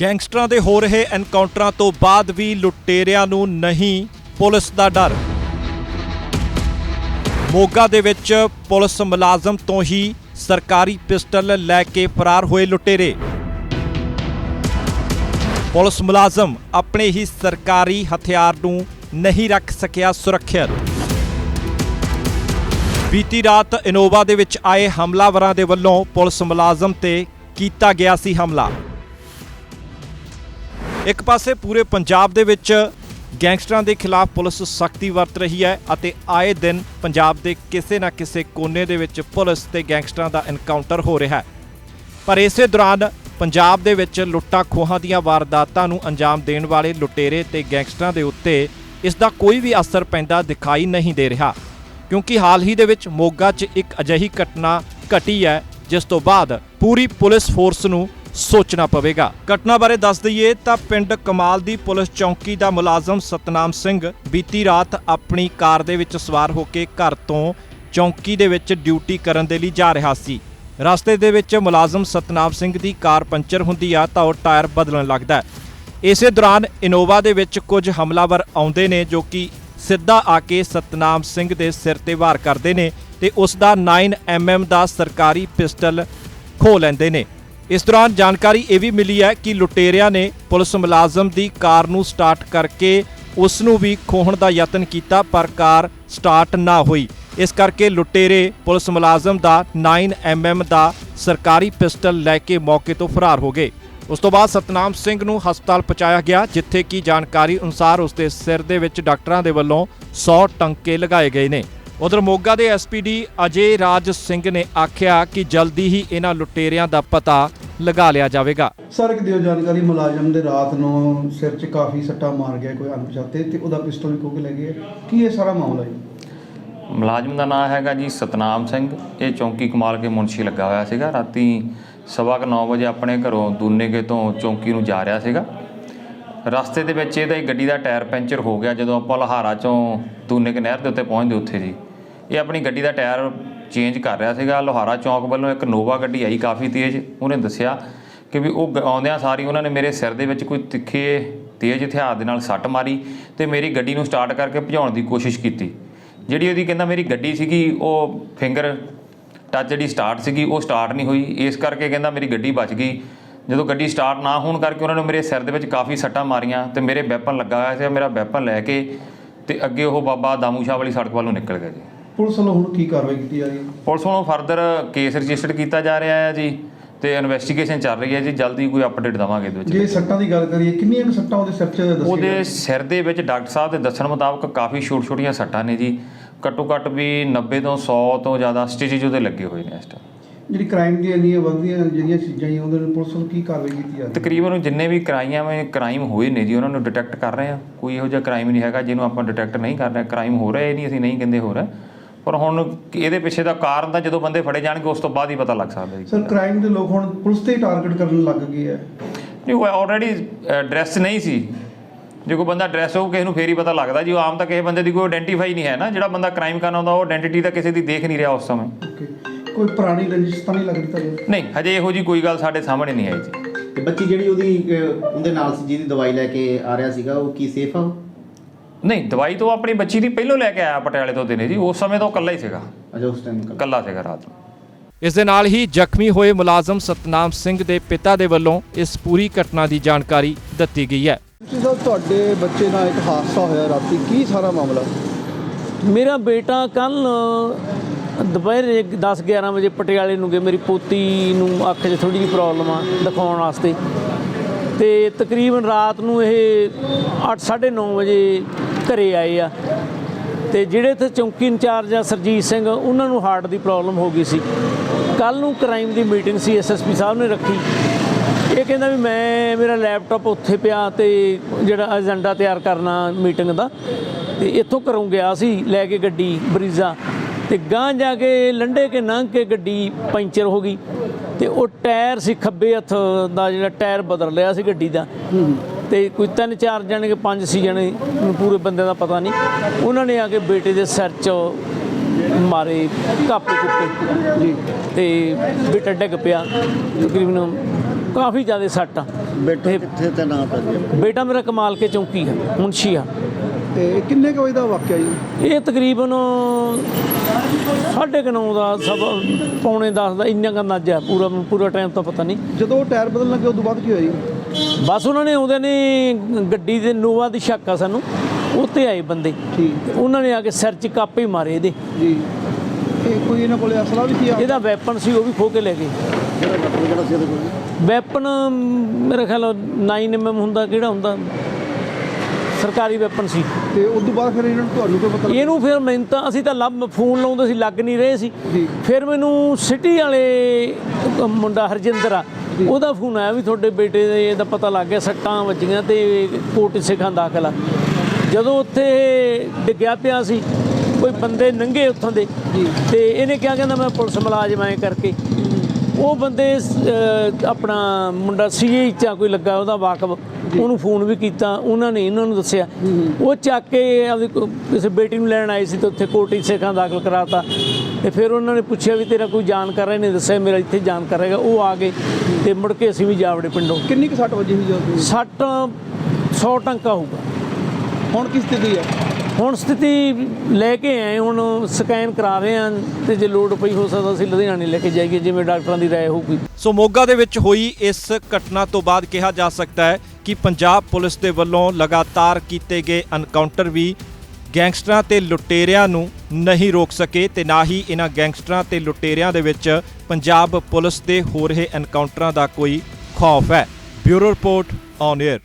ਗੈਂਗਸਟਰਾਂ ਦੇ ਹੋ ਰਹੇ ਐਨਕਾਊਂਟਰਾਂ ਤੋਂ ਬਾਅਦ ਵੀ ਲੁਟੇਰਿਆਂ ਨੂੰ ਨਹੀਂ, ਪੁਲਿਸ ਦਾ ਡਰ। ਮੋਗਾ ਦੇ ਵਿੱਚ ਪੁਲਿਸ ਮੁਲਾਜ਼ਮ ਤੋਂ ਹੀ ਸਰਕਾਰੀ ਪਿਸਟਲ ਲੈ ਕੇ ਫਰਾਰ ਹੋਏ ਲੁਟੇਰੇ। ਪੁਲਿਸ ਮੁਲਾਜ਼ਮ ਆਪਣੇ ਹੀ ਸਰਕਾਰੀ ਹਥਿਆਰ ਨੂੰ ਨਹੀਂ ਰੱਖ ਸਕਿਆ ਸੁਰੱਖਿਅਤ। ਬੀਤੀ ਰਾਤ ਇਨੋਵਾ ਦੇ ਵਿੱਚ ਆਏ ਹਮਲਾਵਰਾਂ ਦੇ ਵੱਲੋਂ ਪੁਲਿਸ ਮੁਲਾਜ਼ਮ ਤੇ ਕੀਤਾ ਗਿਆ ਸੀ ਹਮਲਾ। ਇੱਕ ਪਾਸੇ ਪੂਰੇ ਪੰਜਾਬ ਦੇ ਵਿੱਚ ਗੈਂਗਸਟਰਾਂ ਦੇ ਖਿਲਾਫ ਪੁਲਿਸ ਸਖਤੀ ਵਰਤ ਰਹੀ ਹੈ ਅਤੇ ਆਏ ਦਿਨ ਪੰਜਾਬ ਦੇ ਕਿਸੇ ਨਾ ਕਿਸੇ ਕੋਨੇ ਦੇ ਵਿੱਚ ਪੁਲਿਸ ਤੇ ਗੈਂਗਸਟਰਾਂ ਦਾ ਐਨਕਾਊਂਟਰ ਹੋ ਰਿਹਾ ਹੈ। ਪਰ ਇਸੇ ਦੌਰਾਨ ਪੰਜਾਬ ਦੇ ਵਿੱਚ ਲੁੱਟਾਂ ਖੋਹਾਂ ਦੀਆਂ ਵਾਰਦਾਤਾਂ ਨੂੰ ਅੰਜਾਮ ਦੇਣ ਵਾਲੇ ਲੁਟੇਰੇ ਤੇ ਗੈਂਗਸਟਰਾਂ ਦੇ ਉੱਤੇ ਇਸ ਦਾ ਕੋਈ ਵੀ ਅਸਰ ਪੈਂਦਾ ਦਿਖਾਈ ਨਹੀਂ ਦੇ ਰਿਹਾ, ਕਿਉਂਕਿ ਹਾਲ ਹੀ ਦੇ ਵਿੱਚ ਮੋਗਾ 'ਚ ਇੱਕ ਅਜਿਹੀ ਘਟਨਾ ਘਟੀ ਹੈ, ਜਿਸ ਤੋਂ ਬਾਅਦ ਪੂਰੀ ਪੁਲਿਸ ਫੋਰਸ ਨੂੰ ਸੋਚਣਾ ਪਵੇਗਾ। ਘਟਨਾ ਬਾਰੇ ਦੱਸ ਦਈਏ ਤਾਂ ਪਿੰਡ ਕਮਾਲ ਦੀ ਪੁਲਿਸ ਚੌਂਕੀ ਦਾ ਮੁਲਾਜ਼ਮ ਸਤਨਾਮ ਸਿੰਘ ਬੀਤੀ ਰਾਤ ਆਪਣੀ ਕਾਰ ਦੇ ਵਿੱਚ ਸਵਾਰ ਹੋ ਕੇ ਘਰ ਤੋਂ ਚੌਂਕੀ ਦੇ ਵਿੱਚ ਡਿਊਟੀ ਕਰਨ ਦੇ ਲਈ ਜਾ ਰਿਹਾ ਸੀ। ਰਸਤੇ ਦੇ ਵਿੱਚ ਮੁਲਾਜ਼ਮ ਸਤਨਾਮ ਸਿੰਘ ਦੀ ਕਾਰ ਪੰਚਰ ਹੁੰਦੀ ਆ ਤਾਂ ਉਹ ਟਾਇਰ ਬਦਲਣ ਲੱਗਦਾ ਇਸੇ ਦੌਰਾਨ ਇਨੋਵਾ ਦੇ ਵਿੱਚ ਕੁਝ ਹਮਲਾਵਰ ਆਉਂਦੇ ਨੇ ਜੋ ਕਿ ਸਿੱਧਾ ਆ ਕੇ ਸਤਨਾਮ ਸਿੰਘ ਦੇ ਸਿਰ ਤੇ ਵਾਰ ਕਰਦੇ ਨੇ ਤੇ ਉਸ ਦਾ 9mm ਦਾ ਸਰਕਾਰੀ ਪਿਸਟਲ ਖੋ ਲੈਂਦੇ ਨੇ। ਇਸ ਦੌਰਾਨ ਜਾਣਕਾਰੀ ਇਹ ਵੀ ਮਿਲੀ ਹੈ ਕਿ ਲੁਟੇਰਿਆਂ ਨੇ ਪੁਲਿਸ ਮੁਲਾਜ਼ਮ ਦੀ ਕਾਰ ਨੂੰ ਸਟਾਰਟ ਕਰਕੇ ਉਸ ਨੂੰ ਵੀ ਖੋਹਣ ਦਾ ਯਤਨ ਕੀਤਾ, ਪਰ ਕਾਰ ਸਟਾਰਟ ਨਾ ਹੋਈ। ਇਸ ਕਰਕੇ ਲੁਟੇਰੇ ਪੁਲਿਸ ਮੁਲਾਜ਼ਮ ਦਾ 9mm ਦਾ ਸਰਕਾਰੀ ਪਿਸਟਲ ਲੈ ਕੇ ਮੌਕੇ ਤੋਂ ਫਰਾਰ ਹੋ ਗਏ। ਉਸ ਤੋਂ ਬਾਅਦ ਸਤਨਾਮ ਸਿੰਘ ਨੂੰ ਹਸਪਤਾਲ ਪਹੁੰਚਾਇਆ ਗਿਆ, ਜਿੱਥੇ ਕਿ ਜਾਣਕਾਰੀ ਅਨੁਸਾਰ ਉਸ ਦੇ ਸਿਰ ਦੇ ਵਿੱਚ ਡਾਕਟਰਾਂ ਦੇ ਵੱਲੋਂ 100 ਟੰਕੇ ਲਗਾਏ ਗਏ ਨੇ। ਉਧਰ ਮੋਗਾ ਦੇ ਐਸਪੀਡੀ ਅਜੇ ਰਾਜ ਸਿੰਘ ਨੇ ਆਖਿਆ ਕਿ ਜਲਦੀ ਹੀ ਇਹਨਾਂ ਲੁਟੇਰਿਆਂ ਦਾ ਪਤਾ ਲਗਾ ਲਿਆ ਜਾਵੇਗਾ। ਸਰ ਇੱਕ ਦਿਓ ਜਾਣਕਾਰੀ ਮੁਲਾਜ਼ਮ ਦੇ ਰਾਤ ਨੂੰ ਸਿਰ 'ਚ ਕਾਫੀ ਸੱਟਾਂ ਮਾਰ ਗਿਆ ਕੋਈ ਅਣਪਛਾਤੇ ਤੇ ਉਹਦਾ ਪਿਸਤੌਲ ਵੀ ਖੋਹ ਕੇ ਲੈ ਗਏ। ਕੀ ਇਹ ਸਾਰਾ ਮਾਮਲਾ ਜੀ? ਮੁਲਾਜ਼ਮ ਦਾ ਨਾਮ ਹੈਗਾ ਜੀ ਸਤਨਾਮ ਸਿੰਘ। ਇਹ ਚੌਂਕੀ ਕਮਾਲ ਕੇ ਮੁਨਸ਼ੀ ਲੱਗਾ ਹੋਇਆ ਸੀਗਾ। ਰਾਤੀ ਸਵਾ ਕੁ ਨੌ ਵਜੇ ਆਪਣੇ ਘਰੋਂ ਦੂਨੇਗੇ ਤੋਂ ਚੌਂਕੀ ਨੂੰ ਜਾ ਰਿਹਾ ਸੀਗਾ। ਰਸਤੇ ਦੇ ਵਿੱਚ ਇਹਦਾ ਹੀ ਗੱਡੀ ਦਾ ਟਾਇਰ ਪੈਂਚਰ ਹੋ ਗਿਆ ਜਦੋਂ ਆਪਾਂ ਲਹਾਰਾ ਚੋਂ ਦੂਨੇਗੇ ਨਹਿਰ ਦੇ ਉੱਤੇ ਪਹੁੰਚਦੇ ਉੱਥੇ ਜੀ। ਇਹ ਆਪਣੀ ਗੱਡੀ ਦਾ ਟਾਇਰ ਚੇਂਜ ਕਰ ਰਿਹਾ ਸੀਗਾ। ਲੋਹਾਰਾ ਚੌਂਕ ਵੱਲੋਂ ਇੱਕ ਨੋਵਾ ਗੱਡੀ ਆਈ ਕਾਫੀ ਤੇਜ਼। ਉਹਨੇ ਦੱਸਿਆ ਕਿ ਵੀ ਉਹ ਗ- ਆਉਂਦਿਆਂ ਸਾਰੀ ਉਹਨਾਂ ਨੇ ਮੇਰੇ ਸਿਰ ਦੇ ਵਿੱਚ ਕੋਈ ਤਿੱਖੇ, ਤੇਜ਼ ਹਥਿਆਰ ਦੇ ਨਾਲ ਸੱਟ ਮਾਰੀ ਤੇ ਮੇਰੀ ਗੱਡੀ ਨੂੰ ਸਟਾਰਟ ਕਰਕੇ ਭਜਾਉਣ ਦੀ ਕੋਸ਼ਿਸ਼ ਕੀਤੀ। ਜਿਹੜੀ ਉਹਦੀ ਕਹਿੰਦਾ ਮੇਰੀ ਗੱਡੀ ਸੀਗੀ, ਉਹ ਫਿੰਗਰ ਟੱਚ ਜਿਹੜੀ ਸਟਾਰਟ ਸੀਗੀ, ਉਹ ਸਟਾਰਟ ਨਹੀਂ ਹੋਈ। ਇਸ ਕਰਕੇ ਕਹਿੰਦਾ ਮੇਰੀ ਗੱਡੀ ਬਚ ਗਈ। ਜਦੋਂ ਗੱਡੀ ਸਟਾਰਟ ਨਾ ਹੋਣ ਕਰਕੇ ਉਹਨਾਂ ਨੇ ਮੇਰੇ ਸਿਰ ਦੇ ਵਿੱਚ ਕਾਫੀ ਸੱਟਾਂ ਮਾਰੀਆਂ ਤੇ ਮੇਰੇ ਵੈਪਨ ਲੱਗਾ ਹੋਇਆ ਸੀ, ਮੇਰਾ ਵੈਪਨ ਲੈ ਕੇ ਤੇ ਅੱਗੇ ਉਹ ਬਾਬਾ ਦਾਮੂ ਸ਼ਾਹ ਵਾਲੀ ਸੜਕ ਵੱਲੋਂ ਨਿਕਲ ਗਿਆ ਜੀ। ਪੁਲਿਸ ਵੱਲੋਂ ਹੁਣ ਕੀ ਕਾਰਵਾਈ ਕੀਤੀ ਜਾ ਰਹੀ ਹੈ? ਪੁਲਿਸ ਵੱਲੋਂ ਫਰਦਰ ਕੇਸ ਰਜਿਸਟਰ ਕੀਤਾ ਜਾ ਰਿਹਾ ਹੈ ਜੀ ਤੇ ਇਨਵੈਸਟੀਗੇਸ਼ਨ ਚੱਲ ਰਹੀ ਹੈ ਜੀ ਜਲਦੀ ਕੋਈ ਅਪਡੇਟ ਦਵਾਂਗੇ ਇਹਦੇ ਜੇ ਵਿੱਚ ਸੱਟਾਂ ਦੀ ਗੱਲ ਕਰੀਏ ਕਿੰਨੀਆਂ ਕੁ ਸੱਟਾਂ ਉਹਦੇ ਸਿਰ 'ਚ ਦੱਸੀਆਂ ਉਹਦੇ ਸਿਰ ਦੇ ਵਿੱਚ ਡਾਕਟਰ ਸਾਹਿਬ ਦੇ ਦੱਸਣ ਮੁਤਾਬਕ ਕਾਫੀ ਛੋਟ-ਛੋਟੀਆਂ ਸੱਟਾਂ ਨੇ ਜੀ। ਘੱਟੋ ਘੱਟ ਵੀ 90 ਤੋਂ 100 ਤੋਂ ਜ਼ਿਆਦਾ ਸਟਿਚਸ ਉਹਦੇ ਲੱਗੇ ਹੋਏ ਨੇ ਇਸ ਟਾਈਮ ਜਿਹੜੀ ਕ੍ਰਾਈਮ ਦੀਆਂ ਇੰਨੀਆਂ ਵੱਧਦੀਆਂ ਜਿਹੜੀਆਂ ਚੀਜ਼ਾਂ ਹੀ ਉਹਦੇ ਪੁਲਿਸ ਵੱਲੋਂ ਕੀ ਕਾਰਵਾਈ ਕੀਤੀ ਜਾ ਰਹੀ ਹੈ? ਤਕਰੀਬਨ ਜਿੰਨੇ ਵੀ ਕਰਾਈਆਂ ਵੇ ਕ੍ਰਾਈਮ ਹੋਏ ਨੇ ਜੀ ਉਹਨਾਂ ਨੂੰ ਡਿਟੈਕਟ ਕਰ ਰਹੇ ਆ ਕੋਈ ਇਹੋ ਜਿਹਾ ਕ੍ਰਾਈਮ ਨਹੀਂ ਹੈਗਾ ਜਿਹਨੂੰ ਆਪਾਂ ਡਿਟੈਕਟ ਨਹੀਂ ਕਰ ਰਹੇ। ਕ੍ਰਾਈਮ ਹੋ ਰਿਹਾ ਇਹ ਨਹੀਂ ਅਸੀਂ ਨਹੀਂ ਕਹਿੰਦੇ ਹੋ ਰਿਹਾ। ਪਰ ਹੁਣ ਇਹਦੇ ਪਿੱਛੇ ਦਾ ਕਾਰਨ ਤਾਂ ਜਦੋਂ ਬੰਦੇ ਫੜੇ ਜਾਣਗੇ ਉਸ ਤੋਂ ਬਾਅਦ ਹੀ ਪਤਾ ਲੱਗ ਸਕਦਾ ਜੀ। ਸਰ ਕ੍ਰਾਈਮ ਦੇ ਲੋਕ ਹੁਣ ਪੁਲਿਸ ਤੇ ਟਾਰਗੇਟ ਕਰਨ ਲੱਗ ਗਏ ਹੈ ਨਹੀਂ ਉਹ ਆਲਰੇਡੀ ਡਰੈਸ ਨਹੀਂ ਸੀ। ਜੇ ਕੋਈ ਬੰਦਾ ਡਰੈਸ ਹੋਊ ਕਿਸੇ ਨੂੰ ਫੇਰ ਹੀ ਪਤਾ ਲੱਗਦਾ। ਜੀ ਉਹ ਆਮ ਤਾਂ ਕਿਸੇ ਬੰਦੇ ਦੀ ਕੋਈ ਆਇਡੈਂਟੀਫਾਈ ਨਹੀਂ ਹੈ ਨਾ। ਜਿਹੜਾ ਬੰਦਾ ਕ੍ਰਾਈਮ ਕਰਨ ਆਉਂਦਾ ਉਹ ਆਇਡੈਂਟੀਟੀ ਤਾਂ ਕਿਸੇ ਦੀ ਦੇਖ ਨਹੀਂ ਰਿਹਾ ਉਸ ਸਮੇਂ। ਕੋਈ ਪੁਰਾਣੀ ਰੰਜਿਸ਼ ਤਾਂ ਨਹੀਂ ਲੱਗਦੀ ਤੁਹਾਨੂੰ? ਨਹੀਂ ਹਜੇ ਇਹੋ ਜੀ ਕੋਈ ਗੱਲ ਸਾਡੇ ਸਾਹਮਣੇ ਨਹੀਂ ਆਈ ਜੀ। ਤੇ ਬੱਚੀ ਜਿਹੜੀ ਉਹਦੀ ਉਹਦੇ ਨਾਲ ਸੀ ਜਿਹਦੀ ਦਵਾਈ ਲੈ ਕੇ ਆ ਰਿਹਾ ਸੀਗਾ ਉਹ ਕੀ ਸੇਫ ਆ? ਨਹੀਂ ਦਵਾਈ ਤੋਂ ਆਪਣੀ ਬੱਚੀ ਦੀ ਪਹਿਲੋਂ ਲੈ ਕੇ ਆਇਆ ਪਟਿਆਲੇ ਤੋਂ ਦਿਨੇ ਜੀ ਉਸ ਸਮੇਂ ਤੋਂ ਇਕੱਲਾ ਹੀ ਸੀਗਾ। ਅੱਛਾ ਉਸ ਟਾਈਮ ਇਕੱਲਾ। ਸੀਗਾ ਰਾਤ ਨੂੰ। ਇਸ ਦੇ ਨਾਲ ਹੀ ਜ਼ਖਮੀ ਹੋਏ ਮੁਲਾਜ਼ਮ ਸਤਨਾਮ ਸਿੰਘ ਦੇ ਪਿਤਾ ਦੇ ਵੱਲੋਂ ਇਸ ਪੂਰੀ ਘਟਨਾ ਦੀ ਜਾਣਕਾਰੀ ਦਿੱਤੀ ਗਈ ਹੈ। ਸਾਹਿਬ ਤੁਹਾਡੇ ਬੱਚੇ ਨਾਲ ਇੱਕ ਹਾਦਸਾ ਹੋਇਆ ਰਾਤੀ। ਕੀ ਸਾਰਾ ਮਾਮਲਾ? ਮੇਰਾ ਬੇਟਾ ਕੱਲ ਦੁਪਹਿਰੇ 10 11 ਵਜੇ ਪਟਿਆਲੇ ਨੂੰ ਗਏ ਮੇਰੀ ਪੋਤੀ ਨੂੰ ਅੱਖ 'ਚ ਥੋੜੀ ਜਿਹੀ ਪ੍ਰੋਬਲਮ ਆ ਦਿਖਾਉਣ ਵਾਸਤੇ। ਤੇ ਤਕਰੀਬਨ ਰਾਤ ਨੂੰ ਇਹ 8:30 ਵਜੇ ਘਰੇ ਆਏ ਆ। ਤੇ ਜਿਹੜੇ ਇੱਥੇ ਚੌਂਕੀ ਇੰਚਾਰਜ ਆ ਸਰਜੀਤ ਸਿੰਘ, ਉਹਨਾਂ ਨੂੰ ਹਾਰਟ ਦੀ ਪ੍ਰੋਬਲਮ ਹੋ ਗਈ ਸੀ। ਕੱਲ ਨੂੰ ਕ੍ਰਾਈਮ ਦੀ ਮੀਟਿੰਗ ਸੀ ਐਸਐਸਪੀ ਸਾਹਿਬ ਨੇ ਰੱਖੀ। ਇਹ ਕਹਿੰਦਾ ਵੀ ਮੈਂ, ਮੇਰਾ ਲੈਪਟਾਪ ਉੱਥੇ ਪਿਆ ਤੇ ਜਿਹੜਾ ਏਜੰਡਾ ਤਿਆਰ ਕਰਨਾ ਮੀਟਿੰਗ ਦਾ, ਤੇ ਇੱਥੋਂ ਘਰੋਂ ਗਿਆ ਸੀ, ਲੈ ਕੇ ਗੱਡੀ, ਬਰੀਜ਼ਾ। ਤੇ ਗਾਂ ਜਾ ਕੇ ਲੰਡੇ ਕੇ ਲੰਘ ਕੇ ਗੱਡੀ ਪੈਂਚਰ ਹੋ ਗਈ। ਤੇ ਉਹ ਟਾਇਰ ਸੀ, ਖੱਬੇ ਹੱਥ ਦਾ ਜਿਹੜਾ ਟਾਇਰ ਬਦਲ ਲਿਆ ਸੀ ਗੱਡੀ ਦਾ। ਤੇ ਕੋਈ ਤਿੰਨ ਚਾਰ ਜਣੇ ਕਿ ਪੰਜ ਸੀ ਜਣੇ ਪੂਰੇ ਬੰਦੇ ਦਾ ਪਤਾ ਨਹੀਂ। ਉਹਨਾਂ ਨੇ ਆ ਕੇ ਬੇਟੇ ਦੇ ਸਿਰ 'ਚ ਮਾਰੇ ਕਾਪੇ ਕੁੱਪੇ। ਜੀ। ਤੇ ਬੇਟਾ ਡਿੱਗ ਪਿਆ ਤਕਰੀਬਨ ਕਾਫੀ ਜ਼ਿਆਦਾ ਸੱਟ ਆ। ਬੇਟਾ ਕਿੱਥੇ ਤੇ ਨਾ ਪੈ ਗਿਆ? ਬੇਟਾ ਮੇਰਾ ਕਮਾਲ ਕੇ ਚੌਂਕੀ ਹੈ ਮੁਨਸ਼ੀ ਆ। ਤੇ ਕਿੰਨੇ ਕੁ ਵਜੇ ਦਾ ਵਾਕਿਆ ਜੀ? ਇਹ ਤਕਰੀਬਨ ਸਾਢੇ ਕੁ ਨੌ ਦਾ ਸਭ ਪੌਣੇ 10 ਦਾ ਇੰਨਾ ਕੁ ਅੰਦਾਜ਼ਾ ਪੂਰਾ ਪੂਰਾ ਟਾਈਮ ਤਾਂ ਪਤਾ ਨਹੀਂ। ਜਦੋਂ ਉਹ ਟਾਇਰ ਬਦਲਣ ਲੱਗੇ ਉਦੋਂ ਬਾਅਦ ਕੀ ਹੋਇਆ ਜੀ? ਬਸ ਉਹਨਾਂ ਨੇ ਆਉਂਦੇ ਨੇ ਗੱਡੀ ਦੇ ਨੋਵਾ ਦੀ ਸ਼ੱਕ ਆ ਸਾਨੂੰ ਉੱਤੇ ਆਏ ਬੰਦੇ। ਠੀਕ। ਉਹਨਾਂ ਨੇ ਆ ਕੇ ਸਿਰ 'ਚ ਕਾਪੇ ਮਾਰੇ ਇਹਦੇ। ਜੀ। ਇਹ ਕੋਈ ਇਹਨਾਂ ਕੋਲੇ ਅਸਲਾ ਵੀ ਸੀ ਆ? ਇਹਦਾ ਵੈਪਨ ਸੀ ਉਹ ਵੀ ਖੋ ਕੇ ਲੈ ਗਏ। ਜਿਹੜਾ ਡਾਕਟਰ ਕਿਹੜਾ ਸੀ ਇਹਦੇ ਕੋਲ? ਵੈਪਨ ਮੇਰੇ ਖਿਆਲ 9mm ਹੁੰਦਾ ਕਿਹੜਾ ਹੁੰਦਾ? ਸਰਕਾਰੀ ਵੈਪਨ ਸੀ। ਤੇ ਉਦੋਂ ਬਾਅਦ ਫਿਰ ਇਹਨਾਂ ਨੂੰ ਤੁਹਾਨੂੰ ਕੋਈ ਪਤਾ ਇਹਨੂੰ ਫਿਰ ਮੈਨੂੰ ਤਾਂ ਅਸੀਂ ਤਾਂ ਲੱਭ ਫੋਨ ਲਾਉਂਦੇ ਸੀ ਲੱਗ ਨਹੀਂ ਰਹੇ ਸੀ। ਜੀ। ਫਿਰ ਮੈਨੂੰ ਸਿਟੀ ਵਾਲੇ ਮੁੰਡਾ ਹਰਜਿੰਦਰ ਆ ਉਹਦਾ ਫੋਨ ਆਇਆ ਵੀ ਤੁਹਾਡੇ ਬੇਟੇ ਦੇ ਦਾ ਪਤਾ ਲੱਗ ਗਿਆ ਸੱਟਾਂ ਵੱਜੀਆਂ ਤੇ ਕੋਟ ਸਿੱਖਾਂ ਦਾਖਲ। ਆ ਜਦੋਂ ਉੱਥੇ ਡਿੱਗਿਆ ਪਿਆ ਸੀ ਕੋਈ ਬੰਦੇ ਨੰਗੇ ਉੱਥੋਂ ਦੇ ਤੇ ਇਹਨੇ ਕਿਹਾ ਕਹਿੰਦਾ ਮੈਂ ਪੁਲਿਸ ਮੁਲਾਜ਼ਮ ਐ ਕਰਕੇ। ਉਹ ਬੰਦੇ ਆਪਣਾ ਮੁੰਡਾ ਸੀਏ ਚਾ ਕੋਈ ਲੱਗਾ ਉਹਦਾ ਵਾਕਬ ਉਹਨੂੰ ਫੋਨ ਵੀ ਕੀਤਾ ਉਹਨਾਂ ਨੇ ਇਹਨਾਂ ਨੂੰ ਦੱਸਿਆ। ਉਹ ਚੱਕ ਕੋ- ਕਿਸੇ ਬੇਟੀ ਨੂੰ ਲੈਣ ਆਏ ਸੀ ਤੇ ਉੱਥੇ ਕੋਟੀ ਸੇਖਾਂ ਦਾਖਲ ਕਰਾਤਾ। ਤੇ ਫਿਰ ਉਹਨਾਂ ਨੇ ਪੁੱਛਿਆ ਵੀ ਤੇਰਾ ਕੋਈ ਜਾਣਕਾਰ ਹੈ ਨੇ ਦੱਸਿਆ ਮੇਰਾ ਇੱਥੇ ਜਾਣਕਾਰ ਹੈਗਾ ਉਹ ਆ ਗਏ ਤੇ ਮੁੜ ਕੇ ਅਸੀਂ ਵੀ ਜਾਵੜੇ ਪਿੰਡੋਂ। ਕਿੰਨੀ ਕੁ ਸੱਟ ਵੱਜੀ ਸੀ ਜਦੋਂ ਸੱਟ 100 ਟੰਕਾ ਹੋਊਗਾ। ਹੁਣ ਕੀ ਸਥਿਤੀ ਹੈ? ਹੁਣ ਸਥਿਤੀ ਲੈ ਕੇ ਆਏ ਹੁਣ ਸਕੈਨ ਕਰਾ ਰਹੇ ਆ ਤੇ ਜੇ ਲੋੜ ਪਈ ਹੋ ਸਕਦਾ ਅਸੀਂ ਲੁਧਿਆਣੇ ਲੈ ਕੇ ਜਾਈਏ ਜਿਵੇਂ ਡਾਕਟਰਾਂ ਦੀ ਰਾਏ ਹੋਊਗੀ। ਸੋ ਮੋਗਾ ਦੇ ਵਿੱਚ ਹੋਈ ਇਸ ਘਟਨਾ ਤੋਂ ਬਾਅਦ ਕਿਹਾ ਜਾ ਸਕਦਾ ਹੈ ਕਿ ਪੰਜਾਬ ਪੁਲਿਸ ਦੇ ਵੱਲੋਂ ਲਗਾਤਾਰ ਕੀਤੇ ਗਏ ਐਨਕਾਊਂਟਰ ਵੀ ਗੈਂਗਸਟਰਾਂ ਤੇ ਲੁਟੇਰਿਆਂ ਨੂੰ ਨਹੀਂ ਰੋਕ ਸਕੇ ਤੇ ਨਾ ਹੀ ਇਹਨਾਂ ਗੈਂਗਸਟਰਾਂ ਤੇ ਲੁਟੇਰਿਆਂ ਦੇ ਵਿੱਚ ਪੰਜਾਬ ਪੁਲਿਸ ਦੇ ਹੋ ਰਹੇ ਐਨਕਾਊਂਟਰਾਂ ਦਾ ਕੋਈ ਖੌਫ ਹੈ। Bureau report on air